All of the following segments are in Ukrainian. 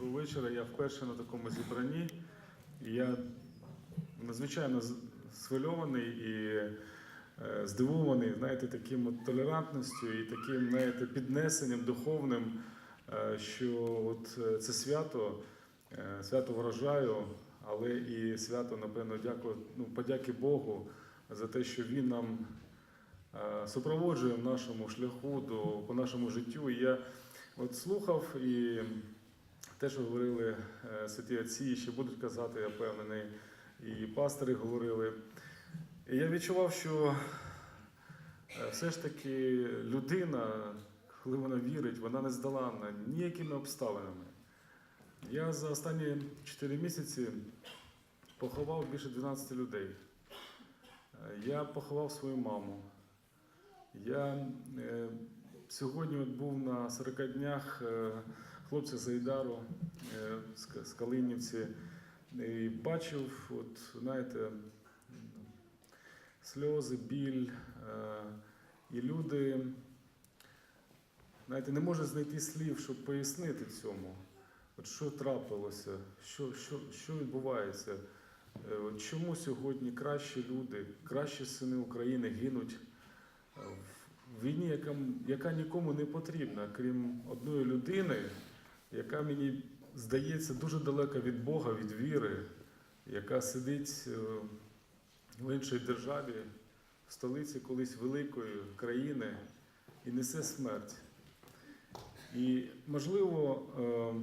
Доброго вечора. Я вперше на такому зібранні. Я надзвичайно схвильований і е, здивований, знаєте, таким от толерантністю і таким, знаєте, піднесенням духовним, е, що от е, це свято, свято врожаю, але і свято, напевно, дякую, ну, подяки Богу за те, що Він нам супроводжує в нашому шляху до по нашому життю. І я от слухав і те, що говорили е, святі отці, ще будуть казати, я впевнений, і пастори говорили. І я відчував, що е, все ж таки людина, коли вона вірить, вона не здоланна ніякими обставинами. Я за останні 4 місяці поховав більше 12 людей. Е, Я поховав свою маму. Я е, сьогодні от був на 40 днях хлопця з Айдару е, з Калинівці і бачив, от, знаєте, сльози, біль. е, І люди знаєте, не можуть знайти слів, щоб пояснити цьому. От що трапилося, що, що, що відбувається. Е, Чому сьогодні кращі люди, кращі сини України гинуть в війні, яка, яка нікому не потрібна, крім одної людини, яка мені здається дуже далека від Бога, від віри, яка сидить е, в іншій державі, в столиці колись великої країни і несе смерть. І, можливо, е,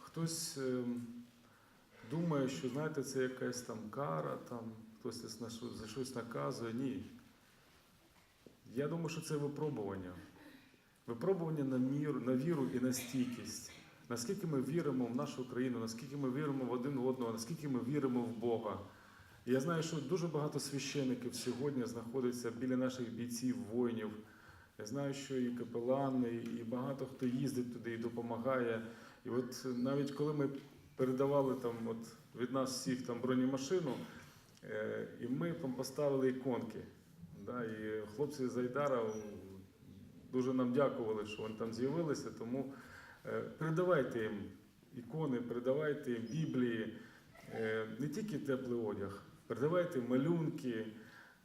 хтось е, думає, що знаєте, це якась там кара, там, хтось за щось наказує. Ні. Я думаю, що це випробування. Випробування на, мір, на віру і на стійкість. Наскільки ми віримо в нашу країну, наскільки ми віримо в один одного, наскільки ми віримо в Бога. Я знаю, що дуже багато священиків сьогодні знаходиться біля наших бійців, воїнів. Я знаю, що і капелани, і багато хто їздить туди і допомагає. І от навіть коли ми передавали там от від нас всіх там бронемашину, е, і ми там поставили іконки. Да, і хлопці з Айдара дуже нам дякували, що вони там з'явилися. Тому е, передавайте їм ікони, передавайте їм Біблії, е, не тільки теплий одяг, передавайте малюнки,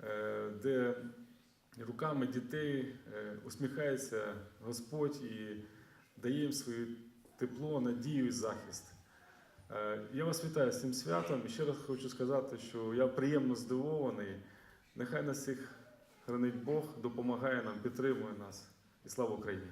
е, де руками дітей усміхається Господь і дає їм своє тепло, надію і захист. Я вас вітаю з цим святом і ще раз хочу сказати, що я приємно здивований. Нехай нас всіх хранить Бог, допомагає нам, підтримує нас. І слава Україні!